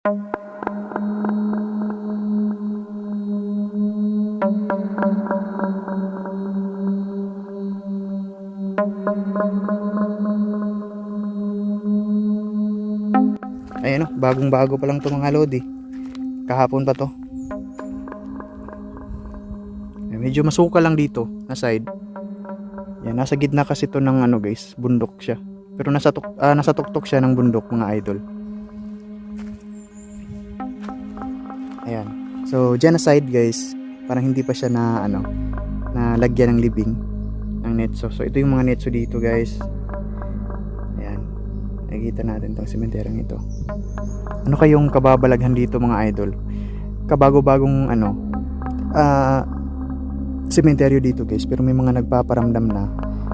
Ayan o, bagong bago pa lang to mga lodi. Kahapon pa to. Eh, medyo masuka lang dito na side. Yan, nasa gitna kasi to ng ano guys, bundok siya. Pero nasa, tuk ah, nasa tuktok siya ng bundok mga idol. Ayan. So, side guys, parang hindi pa siya na ano, na lagyan ng libing ng netso. So, ito yung mga netso dito guys. Ayan. Nakikita natin tong sementerong ito. Ano kayong kababalaghan dito mga idol? Kabago-bagong ano, ah, sementeryo dito guys, pero may mga nagpaparamdam na,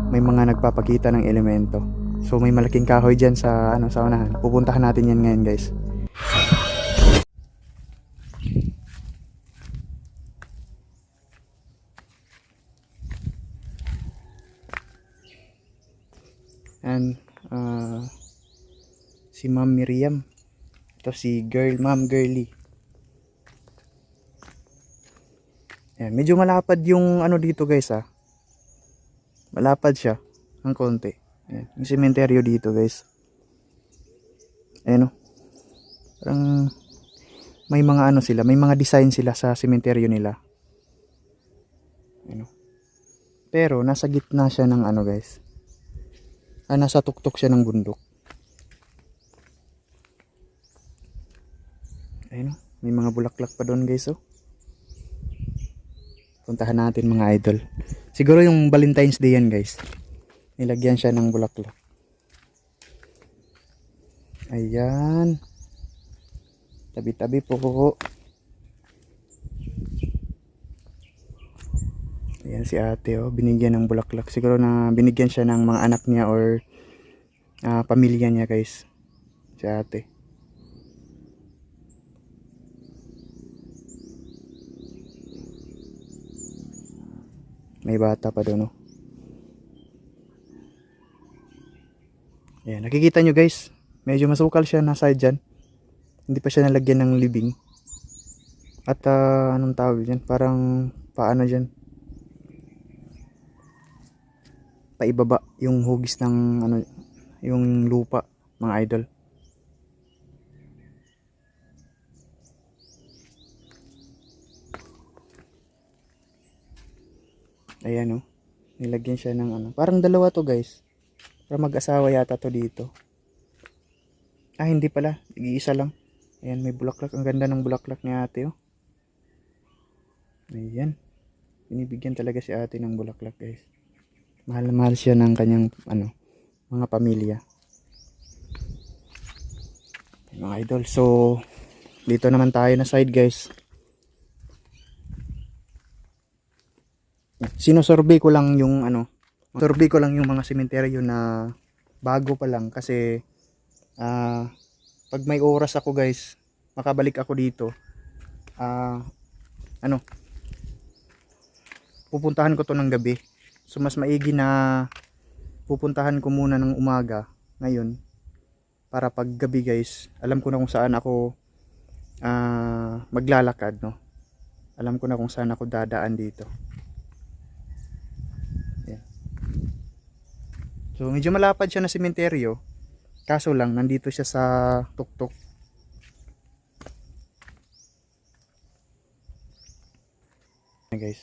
may mga nagpapakita ng elemento. So may malaking kahoy diyan sa ano sa unahan. Pupuntahan natin 'yan ngayon, guys. Si Ma'am Miriam. Ito si girl, Ma'am Girly. Ayan, medyo malapad yung ano dito guys ah. Malapad siya ng konti. Ayan, yung sementeryo dito guys. Ayan o. Parang may mga ano sila, may mga design sila sa sementeryo nila. Ayan o. Pero nasa gitna siya ng ano guys. Ah, nasa tuktok siya ng bundok. Ayan o. May mga bulaklak pa doon guys oh. Puntahan natin mga idol. Siguro yung Valentine's Day yan guys. Nilagyan siya ng bulaklak. Ayan. Tabi-tabi po. Ayan si ate oh. Binigyan ng bulaklak. Siguro na binigyan siya ng mga anak niya or ah, pamilya niya guys. Si ate. May bata pa doon, oh. Ayan, nakikita nyo guys. Medyo masukal siya na side dyan. Hindi pa siya nalagyan ng libing. At ah, anong tawag dyan? Parang paano dyan? Paibaba yung hugis ng ano, yung lupa, mga idol. Ayan oh. Nilagyan siya ng ano. Parang dalawa to guys. Para mag-asawa yata to dito. Ah, hindi pala. Iisa lang. Ayan, may bulaklak. Ang ganda ng bulaklak ni ate oh. Ayan. Binibigyan talaga si ate ng bulaklak guys. Mahal na mahal siya ng kanyang ano, mga pamilya. Mga idol. So, dito naman tayo na side guys. Sinosurvey ko lang yung ano, survey ko lang yung mga sementeryo na bago pa lang kasi ah pag may oras ako guys, makabalik ako dito. Ah ano, pupuntahan ko to ng gabi. So mas maigi na pupuntahan ko muna ng umaga ngayon para pag gabi guys, alam ko na kung saan ako ah maglalakad no. Alam ko na kung saan ako dadaan dito. So medyo malapad siya na sementeryo. Kaso lang nandito siya sa tuktok. Ayan, guys.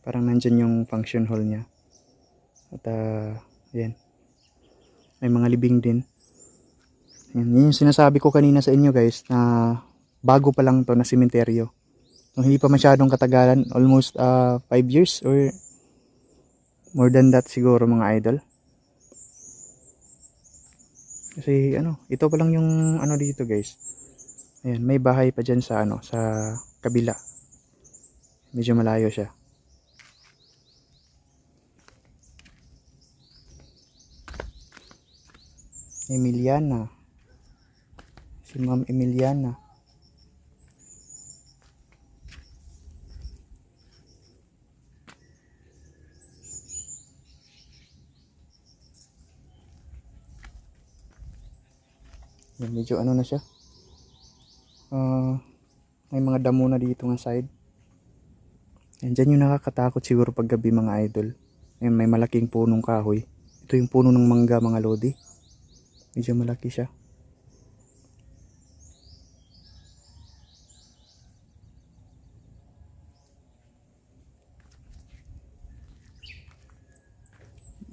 Parang nandyan yung function hall niya. At uh, ayan. May mga libing din. Ayan, yun yung sinasabi ko kanina sa inyo guys na bago pa lang to na sementeryo. No, hindi pa masyadong katagalan, almost 5 years or more than that siguro mga idol. Kasi ano, ito pa lang yung ano dito guys. Ayan, may bahay pa dyan sa ano, sa kabila. Medyo malayo siya. Emiliana. Si Ma'am Emiliana. Yan, medyo ano na siya. Ah, may mga damo na dito nga side. Yan, dyan yung nakakatakot siguro pag gabi mga idol. Yan, may malaking punong kahoy. Ito yung puno ng mangga mga lodi. Medyo malaki siya.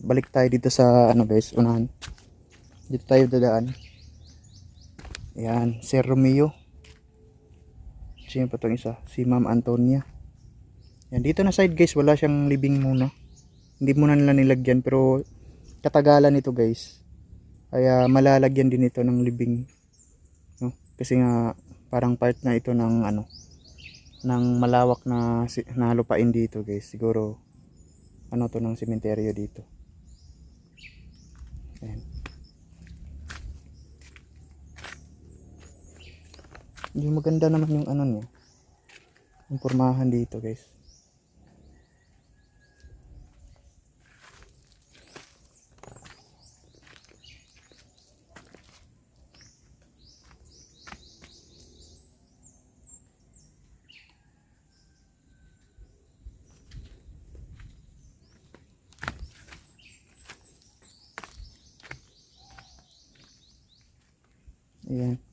Balik tayo dito sa ano guys, unahan. Dito tayo dadaan. Ayan, Sir Romeo. Sino pa itong isa? Si Ma'am Antonia. Yan, dito na side guys, wala siyang living muna. Hindi muna nila nilagyan, pero katagalan nito guys. Kaya malalagyan din ito ng living. No? Kasi nga, parang part na ito ng ano, ng malawak na, na lupain dito guys. Siguro, ano to ng sementeryo dito. Ayan. Yung maganda naman yung ano niya. Yung pormahan dito, guys. Ayan.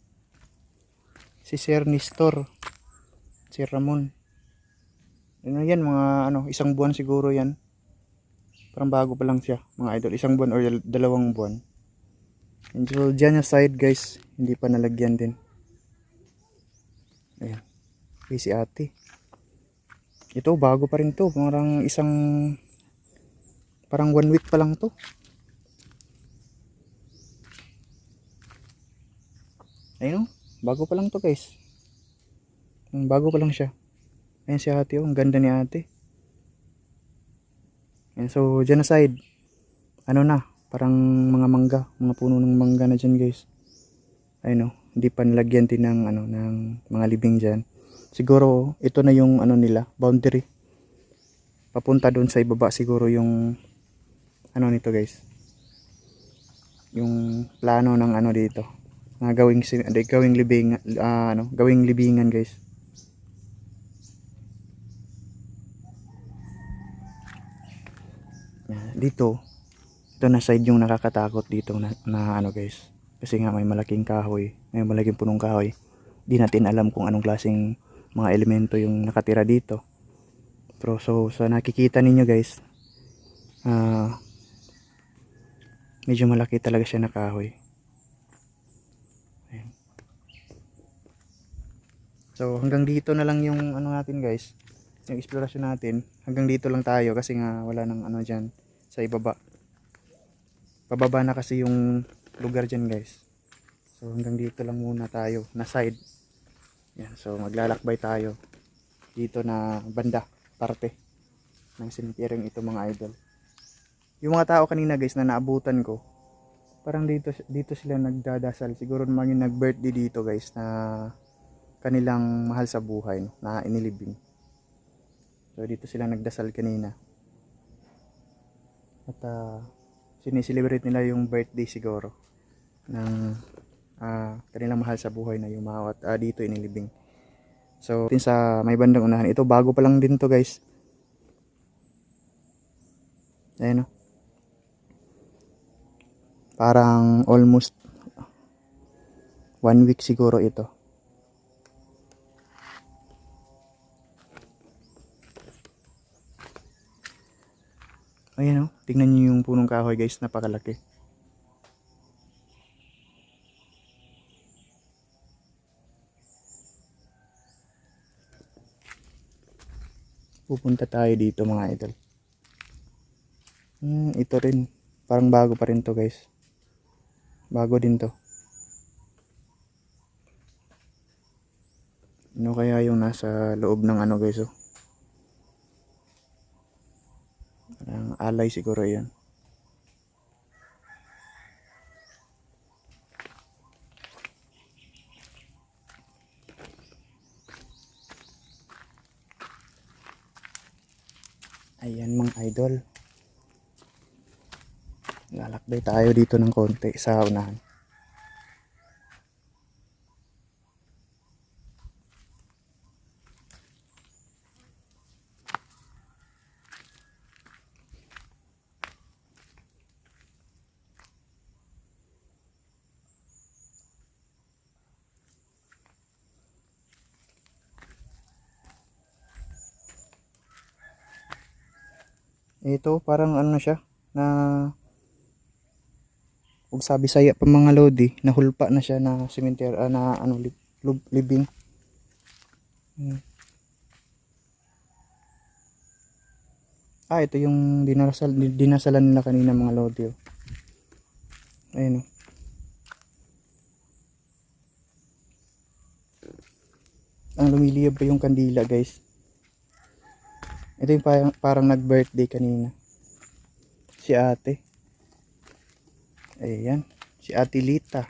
Si Sir Nestor. Si Ramon. Ano yan, mga ano, isang buwan siguro yan. Parang bago pa lang siya, mga idol. Isang buwan or dal- dalawang buwan. And so, dyan yung side guys, hindi pa nalagyan din. Ayan. Okay, si ate. Ito, bago pa rin to. Parang isang, parang one week pa lang to. Ayun, oh. Bago pa lang to guys. Bago pa lang siya. Ayan si ate, oh. ang ganda ni ate. Ayan, so, dyan na side. Ano na, parang mga mangga, mga puno ng mangga na dyan guys. Ayun oh, hindi pa nilagyan din ng, ano, ng mga libing dyan. Siguro, ito na yung ano nila, boundary. Papunta doon sa ibaba siguro yung, ano nito guys. Yung plano ng ano dito na gawing gawing libing ah, ano gawing libingan guys. Dito ito na side yung nakakatakot dito na, na ano guys. Kasi nga may malaking kahoy may malaking punong kahoy. Di natin alam kung anong klaseng mga elemento yung nakatira dito. Pero so sa nakikita ninyo guys ah medyo malaki talaga siya na kahoy So hanggang dito na lang yung ano natin guys. Yung explorasyon natin. Hanggang dito lang tayo kasi nga wala nang ano dyan sa ibaba. Pababa na kasi yung lugar dyan guys. So hanggang dito lang muna tayo na side. Yan, so maglalakbay tayo dito na banda parte ng cemetery ito mga idol. Yung mga tao kanina guys na naabutan ko parang dito dito sila nagdadasal siguro naman yung nag-birthday dito guys na kanilang mahal sa buhay na inilibing. So dito sila nagdasal kanina. At uh, sineselebrate nila yung birthday siguro ng ah, kanilang mahal sa buhay na yung mga ah, dito inilibing. So tin sa may bandang unahan ito bago pa lang din to guys. Ayun no. Parang almost one week siguro ito. Ayan o, tingnan nyo yung punong kahoy guys, napakalaki. Pupunta tayo dito mga idol. Hmm, ito rin. Parang bago pa rin to guys. Bago din to. Ano kaya yung nasa loob ng ano guys oh? Parang alay siguro yan. Ayan mga idol. Lalakbay tayo dito ng konti sa unahan. Ito, parang ano na siya, na huwag sabi saya pa mga lodi, nahulpa na siya na cemetery, ah, na ano, li, lub-. Hmm. Ah, ito yung dinasal, dinasalan nila kanina mga lodi. oh. Ayun oh. Ang lumiliyab pa yung kandila guys. Ito yung parang, parang nag-birthday kanina. Si ate. Ayan. Si ate Lita.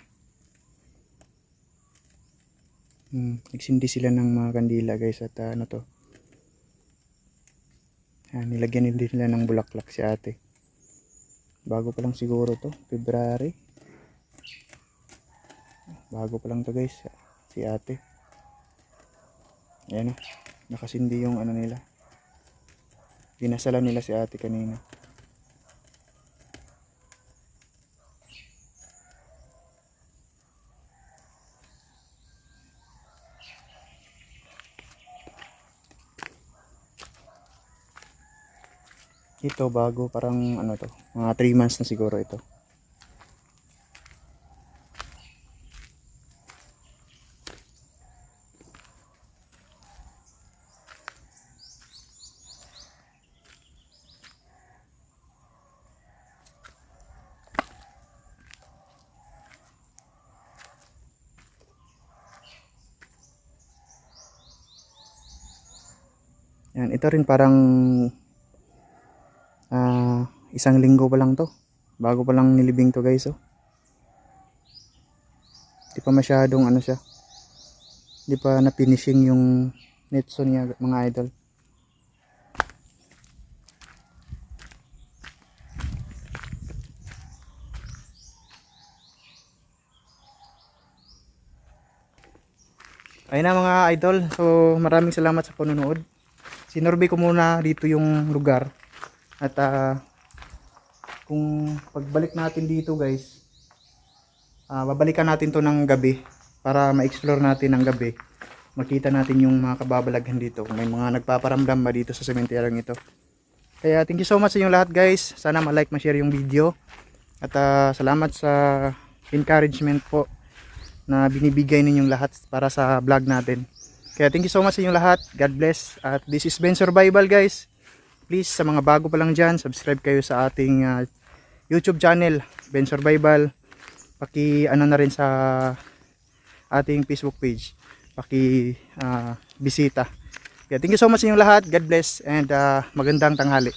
Hmm, nagsindi sila ng mga kandila guys at ah, ano to. Ayan, nilagyan din nila ng bulaklak si ate. Bago pa lang siguro to. February. Bago pa lang to guys. Si ate. Ayan o. Nakasindi yung ano nila. Dinasalan nila si ate kanina. Ito bago parang ano to, mga 3 months na siguro ito. Yan, ito rin parang ah isang linggo pa lang to. Bago pa lang nilibing to guys oh. Di pa masyadong ano siya. Di pa na finishing yung netso niya mga idol. Ayun na mga idol. So maraming salamat sa panonood. Sinorbe ko muna dito yung lugar. At ah, kung pagbalik natin dito guys, ah, babalikan natin to ng gabi para ma-explore natin ng gabi. Makita natin yung mga kababalaghan dito. Kung may mga nagpaparamdam ba dito sa sementeryong ito. Kaya thank you so much sa inyong lahat guys. Sana ma-like, ma-share yung video. At ah, salamat sa encouragement po na binibigay ninyong lahat para sa vlog natin. Kaya thank you so much sa inyong lahat. God bless. At this is Ben Survival guys. Please sa mga bago pa lang dyan, subscribe kayo sa ating ah, YouTube channel, Ben Survival. Paki ano na rin sa ating Facebook page. Paki ah, bisita. Kaya thank you so much sa inyong lahat. God bless and ah, magandang tanghali.